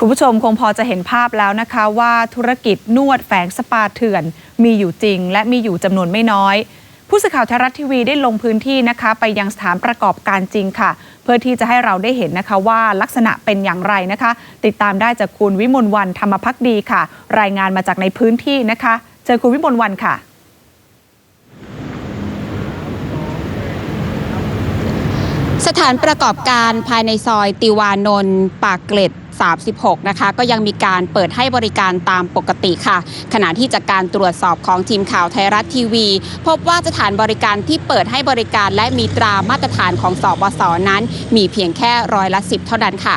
คุณผู้ชมคงพอจะเห็นภาพแล้วนะคะว่าธุรกิจนวดแฝงสปาเถื่อน มีอยู่จริง และมีอยู่จำนวนไม่น้อย ผู้สื่อข่าวไทยรัฐทีวีได้ลงพื้นที่นะคะ ไปยังสถานประกอบการจริงค่ะ เพื่อที่จะให้เราได้เห็นนะคะว่าลักษณะเป็นอย่างไรนะคะ ติดตามได้จากคุณวิมลวันธรรมพักดีค่ะ รายงานมาจากในพื้นที่นะคะเจอคุณวิมลวันค่ะสถานประกอบการภายในซอยติวานนท์ปากเกร็ด 36 นะคะ ก็ยังมีการเปิดให้บริการตามปกติค่ะ ขณะที่จากการตรวจสอบของทีมข่าวไทยรัฐทีวี พบว่าสถานบริการที่เปิดให้บริการและมีตรามาตรฐานของสบสนั้น มีเพียงแค่ร้อยละ 10 เท่านั้นค่ะ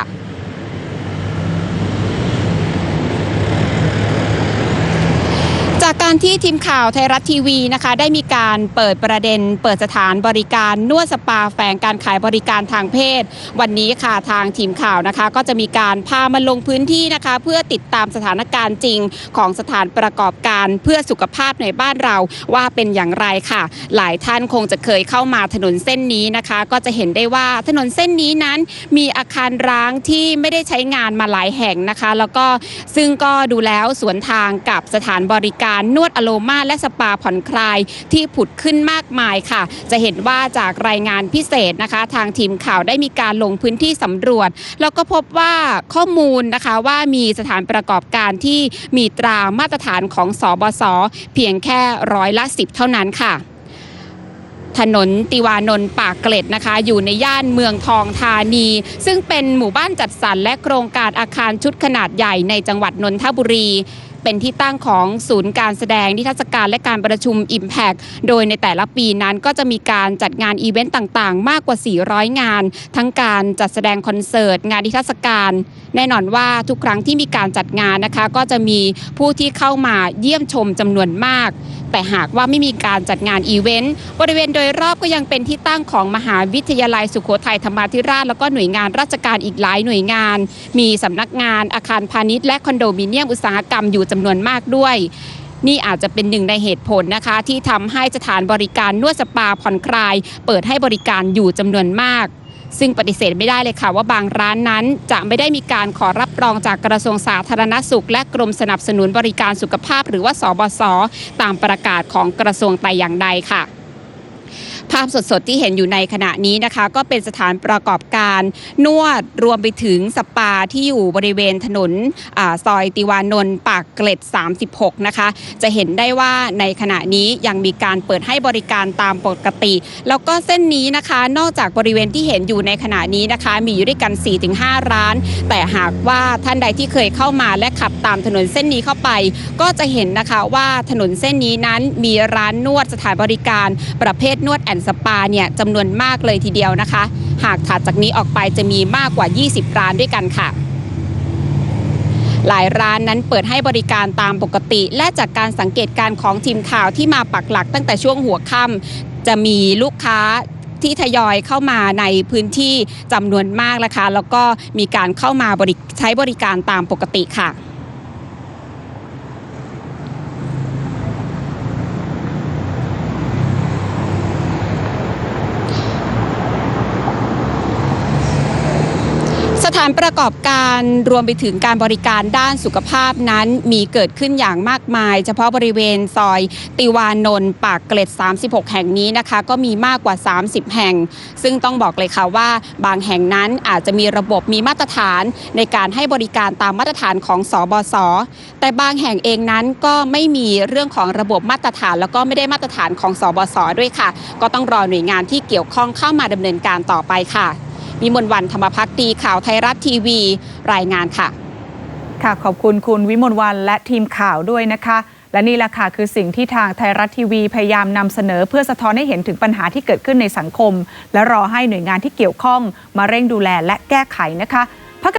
จา การที่ทีมข่าวไทยรัฐทีวีนะคะได้มีการเปิดประเด็น เปิดสถานบริการนวดสปาแฝงการขายบริการทางเพศ วันนี้ค่ะทางทีมข่าวนะคะ ก็จะมีการพามาลงพื้นที่นะคะ เพื่อติดตามสถานการณ์จริงของสถานประกอบการเพื่อสุขภาพในบ้านเราว่าเป็นอย่างไรค่ะ หลายท่านคงจะเคยเข้ามาถนนเส้นนี้นะคะ ก็จะเห็นได้ว่าถนนเส้นนี้นั้นมีอาคารร้างที่ไม่ได้ใช้งานมาหลายแห่งนะคะ แล้วก็ซึ่งก็ดูแล้วสวนทางกับสถานบริการนวดอโลมาและสปาผ่อนคลายที่ผุดขึ้นมากมายค่ะ จะเห็นว่าจากรายงานพิเศษนะคะ ทางทีมข่าวได้มีการลงพื้นที่สำรวจ แล้วก็พบว่าข้อมูลนะคะว่ามีสถานประกอบการที่มีตรามาตรฐานของสบสเพียงแค่ร้อยละสิบเท่านั้นค่ะถนนติวานนท์ปากเกร็ดนะคะ อยู่ในย่านเมืองทองธานี ซึ่งเป็นหมู่บ้านจัดสรรและโครงการอาคารชุดขนาดใหญ่ในจังหวัดนนทบุรี เป็นที่ตั้งของศูนย์การแสดงนิทรรศการและการประชุม Impact โดยในแต่ละปีนั้นก็จะมีการจัดงานอีเวนต์ต่างๆ มากกว่า 400 งาน ทั้งการจัดแสดงคอนเสิร์ต งานนิทรรศการ แน่นอนว่าทุกครั้งที่มีการจัดงานนะคะ ก็จะมีผู้ที่เข้ามาเยี่ยมชมจำนวนมาก แต่หากว่าไม่มีการจัดงานอีเวนต์บริเวณโดยรอบก็ยังเป็นที่ตั้งของมหาวิทยาลัยสุโขทัยธรรมาธิราช แล้วก็หน่วยงานราชการอีกหลายหน่วยงาน มีสำนักงานอาคารพาณิชย์และคอนโดมิเนียมอุตสาหกรรมอยู่จำนวนมากด้วย นี่อาจจะเป็นหนึ่งในเหตุผลนะคะ ที่ทำให้สถานบริการนวดสปาผ่อนคลาย เปิดให้บริการอยู่จำนวนมากซึ่งปฏิเสธไม่ได้เลยค่ะว่าบางร้านนั้น จะไม่ได้มีการขอรับรองจากกระทรวงสาธารณสุข และกรมสนับสนุนบริการสุขภาพ หรือว่าสบศตามประกาศของกระทรวงแต่อย่างใดค่ะ ภาพสดๆที่เห็นอยู่ในขณะนี้นะคะ ก็เป็นสถานประกอบการนวดรวมไปถึงสปาที่อยู่บริเวณถนนอาซอยติวานนท์ปากเกร็ด 36 นะคะ จะเห็นได้ว่าในขณะนี้ยังมีการเปิดให้บริการตามปกติ แล้วก็เส้นนี้นะคะ นอกจากบริเวณที่เห็นอยู่ในขณะนี้นะคะ มีอยู่ด้วยกัน 4-5 ร้าน แต่หากว่าท่านใดที่เคยเข้ามาและขับตามถนนเส้นนี้เข้าไป ก็จะเห็นนะคะว่าถนนเส้นนี้นั้นมีร้านนวดสถานบริการประเภทนวดแอนสปาเนี่ยจำนวนมากเลยทีเดียวนะคะ หากถัดจากนี้ออกไปจะมีมากกว่า 20 ร้านด้วยกันค่ะ หลายร้านนั้นเปิดให้บริการตามปกติ และจากการสังเกตการของทีมข่าวที่มาปักหลักตั้งแต่ช่วงหัวค่ำจะมีลูกค้าที่ทยอยเข้ามาในพื้นที่จำนวนมากนะคะ แล้วก็มีการเข้ามาใช้บริการตามปกติค่ะ ถานประกอบการรวมไปถึงการบริการด้านสุขภาพนั้นมีเกิดขึ้นอย่างมากมาย เฉพาะบริเวณซอยติวานนท์ปากเกร็ด 36 แห่งนี้นะคะ ก็มีมากกว่า 30 แห่ง ซึ่งต้องบอกเลยค่ะว่า บางแห่งนั้นอาจจะมีระบบมีมาตรฐานในการให้บริการตามมาตรฐานของสบศแต่บางแห่งเองนั้นก็ไม่มีเรื่องของระบบมาตรฐาน แล้วก็ไม่ได้มาตรฐานของสบศด้วยค่ะ ก็ต้องรอหน่วยงานที่เกี่ยวข้องเข้ามาดำเนินการต่อไปค่ะ วิมลวันธรรมพักดีข่าวไทยรัฐทีวี รายงานค่ะ ค่ะขอบคุณคุณวิมลวันและทีมข่าวด้วยนะคะ และนี่แหละค่ะคือสิ่งที่ทางไทยรัฐทีวีพยายามนำเสนอเพื่อสะท้อนให้เห็นถึงปัญหาที่เกิดขึ้นในสังคม และรอให้หน่วยงานที่เกี่ยวข้องมาเร่งดูแลและแก้ไขนะคะ